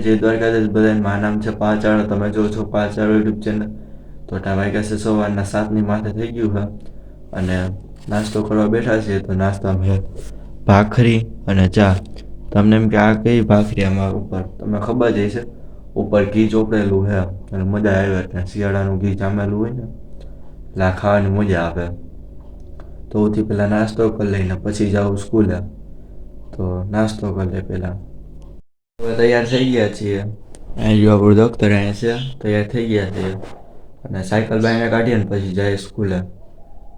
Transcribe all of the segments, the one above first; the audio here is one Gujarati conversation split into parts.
જય દ્વારકાધીશ બધા મારા નામ છે પાંચાળ, તમે જો છો પાંચાળ યુટ્યુબ ચેનલ તો ટાવાઈ વાગ્યા સવારના, સાતની માથે થઈ ગયું છે. અને નાસ્તો કરવા બેઠા છીએ, તો નાસ્તામાં છે ભાખરી અને ચા. તમને એમ કે આ કઈ ભાખરી આમાં ઉપર? તમને ખબર જ હશે, ઉપર ઘી ચોપડેલું છે. અને મજા આવે એટલે શિયાળાનું ઘી જામેલું હોય ને, એટલે ખાવાની મજા આવે. તો સૌથી પહેલાં નાસ્તો કરી લઈને, પછી જાઉં સ્કૂલે. તો નાસ્તો કરી લે પહેલાં. હવે તૈયાર થઈ ગયા છીએ. અહીંયા આપણું દફતર અહીંયા છે, તૈયાર થઈ ગયા છીએ. અને સાયકલ બાયણા કાઢીએ ને પછી જાય સ્કૂલે.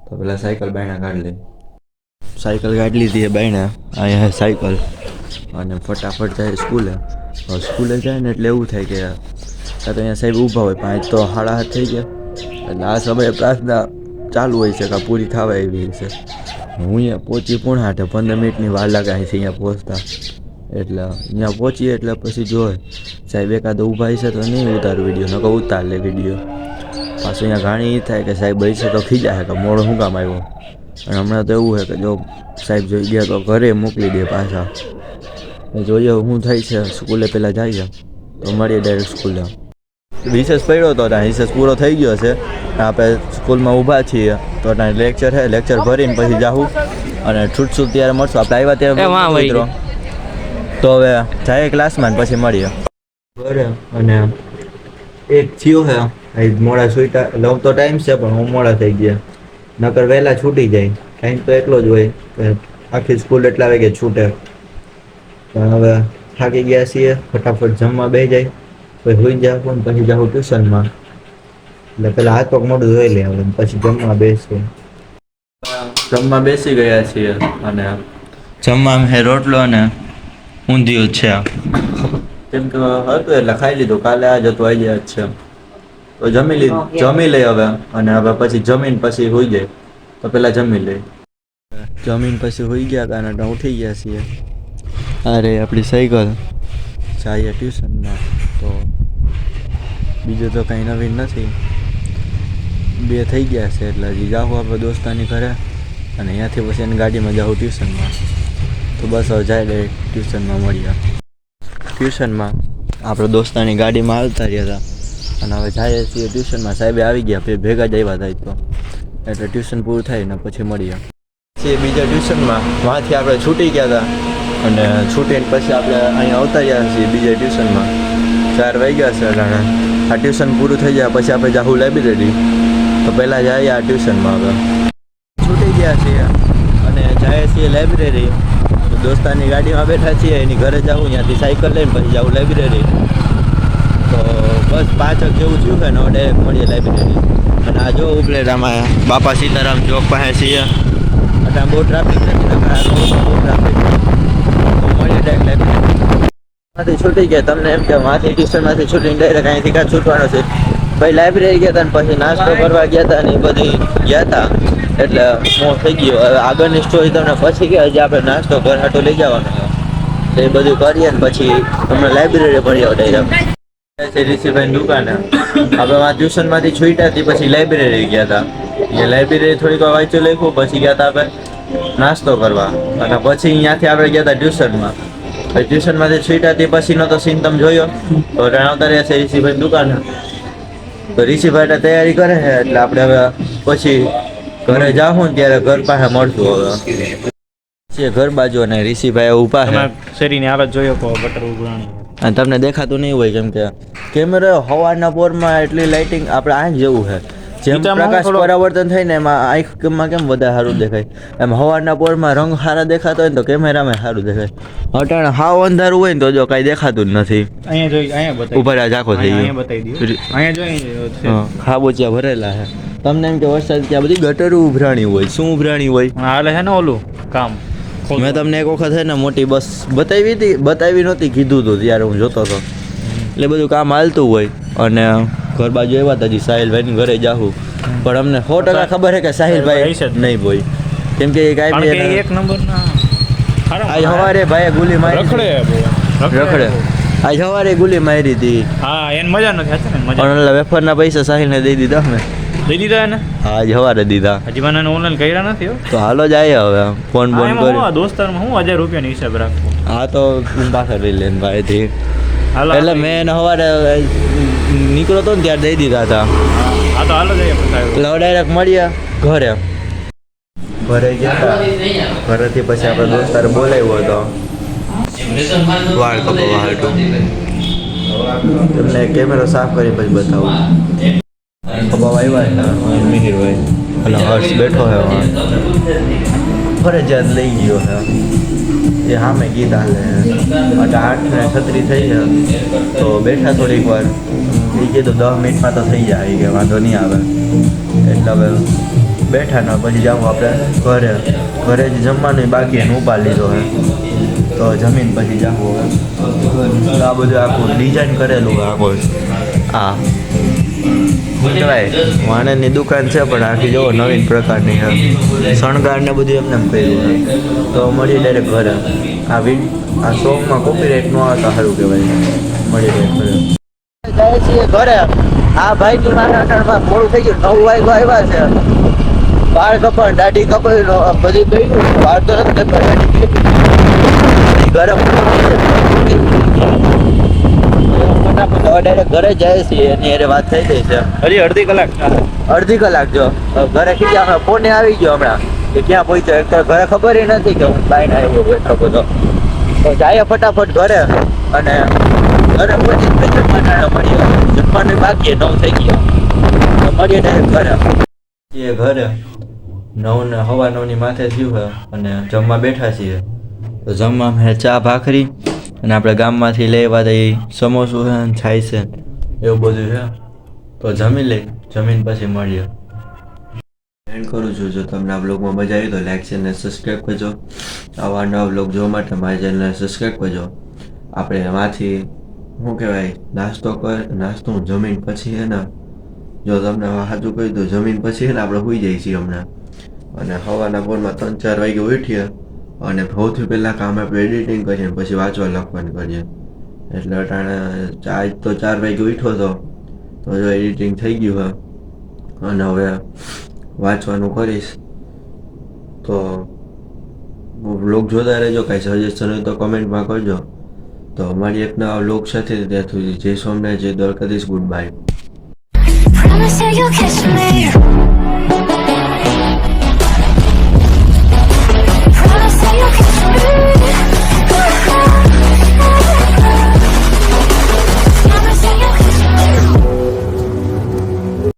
તો પેલા સાયકલ બાયણા કાઢી લઈ સાયકલ કાઢી લીધી બાયણા. અહીંયા છે સાયકલ. અને ફટાફટ જાય સ્કૂલે. સ્કૂલે જાય ને એટલે એવું થાય કે કાં તો અહીંયા સાહેબ ઊભા હોય આજ તો હાડા હાથ થઈ ગયા. એટલે આ સમયે પ્રાર્થના ચાલુ હોય છે કે પૂરી થવા એવી છે. હું અહીંયા પહોંચી પૂર્ણ હાથે પંદર મિનિટની વાર લાગે અહીંથી અહીંયા પહોંચતા. એટલે અહીંયા પહોંચીએ એટલે પછી જોય સાહેબ એકાદ ઊભા હશે તો નહીં ઉતાર વીડિયો નકો ઉતાર લે વીડિયો પાછું અહીંયા ઘણી એ થાય કે સાહેબ હશે તો ખીજાય કે મોડો શું કામ આવ્યો? અને હમણાં તો એવું છે કે જો સાહેબ જોઈ ગયા તો ઘરે મોકલી દે પાછા. જોઈએ શું થાય છે સ્કૂલે પહેલાં છે. તો મળીએ ડાયરેક્ટ સ્કૂલે. રિસેસ પડ્યો હતો ત્યાં રિસેસ પૂરો થઈ ગયો છે. આપણે સ્કૂલમાં ઊભા છીએ તો ત્યાં લેક્ચર છે લેક્ચર ભરીને પછી જાઉં અને છૂટ છૂટ ત્યારે મળશું. આપણે આવ્યા ત્યારે મિત્રો. તો હવે જાય ક્લાસમાં ને પછી મળીએ. બરે અને એક થયો છે અહીં મોડા સુઈટા લઉં તો ટાઈમ છે પણ હું મોડા થઈ ગયા. નકર વહેલા છૂટી જાય. ટાઈમ તો એટલો જ હોય કે આખી સ્કૂલ એટલા વાગે છૂટે. પણ હવે થાકી ગયા છીએ ફટાફટ જમવા બે જાય. પછી હોઈ જાવ પછી જાઉં ટ્યુશનમાં એટલે પેલા હાથ પગ મોઢું ધોઈ લે હવે પછી જમવા બેસીએ. જમવા બેસી ગયા છીએ અને જમવામાં હે રોટલો અને ઊંધિયું છે કેમ કે હતું એટલે ખાઈ લીધું. કાલે આજ હતું આવી જ છે. તો જમી લીધું. જમી લઈ હવે. અને હવે પછી જમીન પછી હોઈ જાય તો પેલા જમી લઈ. જમીન પછી હોઈ ગયા હતા અને ઉઠી ગયા છીએ. અરે આપણી સાયકલ. જઈએ ટ્યુશનમાં. તો બીજું તો કંઈ નવીન નથી. બે થઈ ગયા છે એટલે હજી જાઉં આપણે દોસ્તાની ઘરે. અને અહીંયાથી પછી એની ગાડીમાં જાઉં ટ્યુશનમાં. તો બસ હવે જાય ડાયરેક્ટ ટ્યુશનમાં મળ્યા. ટ્યુશનમાં આપણે દોસ્તાની ગાડીમાં આવતા રહ્યા હતા. અને હવે જઈએ છીએ ટ્યુશનમાં. સાહેબે આવી ગયા, પછી ભેગા જ થાય તો. એટલે ટ્યુશન પૂરું થાય ને પછી મળીએ છીએ બીજા ટ્યુશનમાં. વાંથી આપણે છૂટી ગયા હતા. અને છૂટીને પછી આપણે અહીંયા આવતા રહ્યા છીએ બીજા ટ્યુશનમાં. ચાર વાગ્યા છે અને આ ટ્યુશન પૂરું થઈ જાય, પછી આપણે જાહું લાઇબ્રેરી. તો પહેલાં જઈએ આ ટ્યુશનમાં હવે. છૂટી ગયા છીએ. અને જાય છીએ લાઇબ્રેરી. દોસ્તાની ગાડીમાં બેઠા છીએ, એની ઘરે જાઉં, ત્યાંથી સાયકલ લઈને પછી જાઉં લાઇબ્રેરી તો બસ પાંચક જેવું થયું છે ને ડાયરેક્ટ મળીએ લાઇબ્રેરી અને આ જો ઉપલેટામાં બાપા સીતારામ ચોક પાસે છીએ. એટલે બહુ ટ્રાફિક નથી બહુ ટ્રાફિક મળીએ ડાયરેક્ટ લાઇબ્રેરી માંથી છૂટી ગયા, તમને એમ કે માંથી ટ્યુશનમાંથી છૂટીને ડાયરેક્ટ અહીંથી કાં છૂટવાનો છે. પછી લાઇબ્રેરી ગયા હતા પછી નાસ્તો કરવા ગયા હતા ને એ બધી ગયા હતા એટલે હું થઈ ગયો. હવે આગળની સ્ટોરી તમને પછી કે હજી આપણે નાસ્તો ઘર હાટો લઈ જવાનો તો એ બધું કરીએ ને પછી તમને લાઇબ્રેરી ભણી આવડે ઋષિભાઈ દુકાને. આપણે આ ટ્યુશનમાંથી છૂટ્યા હતી પછી લાઇબ્રેરી ગયા હતા એ લાઇબ્રેરી થોડીક વાંચ્યું લખ્યું પછી ગયા હતા આપણે નાસ્તો કરવા. અને પછી અહીંયાથી આપણે ગયા હતા ટ્યુશનમાં. ટ્યુશનમાંથી છૂટ્યા હતી પછીનો તો સીન તમે જોયો? તો રણાવતા રહ્યા છે ઋષિભાઈ દુકાને. તો ઋષિભાઈ તૈયારી કરે છે એટલે આપણે હવે પછી ઘરે જાઉં ને ત્યારે ઘર પાસે મળશું હવે. છે ઘર બાજુ અને ઋષિભાઈ ઊભા છે. શેરીની હાલત જોયો કહો બટર ઉગરાણી અને તમને દેખાતું નહીં હોય કેમ કે કેમેરા હવાના પોરમાં એટલી લાઇટિંગ આપણે આ જેવું છે. જેમ પ્રકાશ પરાવર્તન થાય ને એમાં આંખમાં કેમ વધારે સારું દેખાય? એમ હવાના પોરમાં રંગ સારા દેખાતો હોય ને તો કેમેરામાં સારું દેખાય. અટાણ હાવ અંધારું હોય ને તો જો કાંઈ દેખાતું જ નથી. અહીંયા જોઈ અહીંયા બતાવી ઊભા રહ્યા ઝાંખો થઈ ગયો. અહીંયા જોઈ ખાબોચિયા ભરેલા છે. તમને એમ કે વરસાદ ત્યાં બધી ગટરું ઉભરાણી હોય શું ઉભરાણી હોય? હાલે છે ને ઓલું કામ? મેં તમને એક વખત છે ને મોટી બસ બતાવી હતી બતાવી નહોતી કીધું હતું ત્યારે હું જોતો હતો. એટલે બધું કામ હાલતું હોય અને ઘર બાજુ એવા હતા હજી સાહિલભાઈ ઘરે જાહું. પણ અમને સો ટકા ખબર છે કે સાહિલભાઈ નહીં હોય કેમ કે એ કાંઈ એક નંબરના આજ સવારે ભાઈએ ગુલી મારી રખડે રખડે. આજ સવારે ગુલી મારી હતી. હા એને મજા નથી હતી ને મજા પણ ઓલા વેફરના પૈસા સાહિલને દઈ દીધા અમે. દઈ દીધા એને? હા આજ સવારે દીધા. હજી મને ઓનલાઈન કર્યા નથી તો હાલો જાય હવે ફોન હા, બોન એમાં હું કરી આ દોસ્તારમાં હું હજાર રૂપિયાનો હિસાબ રાખું? હા તો હું પાછળ લઈ લેન ભાઈથી. એટલે મેં એને સવારે નીકળ્યો હતો ને ત્યારે દઈ દીધા હતા. એટલે ડાયરેક્ટ મળ્યા ઘરે. ઘરે ગયા હતા. ઘરેથી પછી આપણે દોસ્તારે બોલાવ્યો હતો. વાળ કપાવવા હાટું તમને કેમેરો સાફ કરી પછી બતાવું. કપાવા આવ્યા હતા. મિહિરભાઈ અને હર્ષ બેઠો હે. ફરજિયાત લઈ ગયો હે એ સામે ગીત હાલે એટલે આઠ ને છત્રી થઈ છે. તો બેઠા થોડીક વાર. એ કીધું દસ મિનિટમાં તો થઈ જાય. કે, વાંધો નહીં આવે. એટલે હવે બેઠા ને પછી જાઉં આપણે ઘરે. ઘરે જ જમવાનું બાકી એને ઉપાડ લીધો હે. તો જમીન પછી જાવું હવે. આ બધું આખું ડિઝાઇન કરેલું આખું આ શું કહેવાય વાણંદની દુકાન છે, પણ આખી જુઓ નવીન પ્રકારની છે શણગાર ને બધું એમને એમ કર્યું તો મળી ડાયરેક્ટ ઘરે. આ વી, આ સોંગમાં કોપીરાઇટ ન આવતા સારું કહેવાય. મળી ડાયરેક્ટ ઘરે. જાય છીએ ઘરે. આ ભાઈ ની મારા અટાણમાં મોડું થઈ ગયું. નવ વાગ્યા આવ્યા છે. વાળ કપાણ, દાઢી કપાઈ બધી કર્યું. વાળ તો નથી કપાઈ દાઢી કરી. Direct ઘરે જાય છે એની અરે વાત થઈ ગઈ છે. હજી અડધી કલાક અડધી કલાક જો. ઘરે કીધી હમણાં ફોને આવી ગયો હમણાં. કે ક્યાં પહોંચ્યો? એક તો ઘરે ખબર ય નથી કે હું બાઈને આવ્યો બેઠો બધો. તો જાય ફટાફટ ઘરે. અને ઘરે પછી જ જમવાના મળીએ જમવાનું બાકી નવ થઈ ગયો. તો મળીએ ડાયરેક્ટ ઘરે. એ ઘરે. નવ ને હવા નવની માથે થયું અને જમવા બેઠા છીએ. તો જમવા મેં ચા ભાખરી. અને આપણે ગામમાંથી લેવા જઈ સમોસું થાય છે. એવું બધું છે. તો જમી લઈ જમીન પછી મળીએ. એન્ડ કરું છું. જો તમને આ બ્લોગમાં મજા આવી તો લાઈક છે અને સબસ્ક્રાઈબ કરજો. આવા નવા બ્લોગ જોવા માટે મારી ચેનલને સબસ્ક્રાઈબ કરજો. આપણે એમાંથી, શું કહેવાય, નાસ્તો કર, નાસ્તો જમીન પછી હે ને, જો તમને સાચું કહ્યું તો જમીન પછી હે ને આપણે હોઈ જઈએ છીએ હમણાં. અને હવાના પોરમાં ત્રણ ચાર વાગે ઉઠીએ. અને સૌથી પહેલાં કામ આપણે એડિટિંગ કરીએ પછી વાંચવા લખવાનું કરીએ. એટલે અટાણે આજ તો ચાર વાગે ઉઠ્યો હતો તો જો એડિટિંગ થઈ ગયું હોય, અને હવે વાંચવાનું કરીશ. તો બ્લોગ જોતા રહેજો, કાંઈ સજેશન હોય તો કમેન્ટમાં કરજો. તો અમારી એક નવા બ્લોગ સાથે ત્યાં સુધી જય સોમનાથ, જય દ્વારકાધીશ ગુડ બાય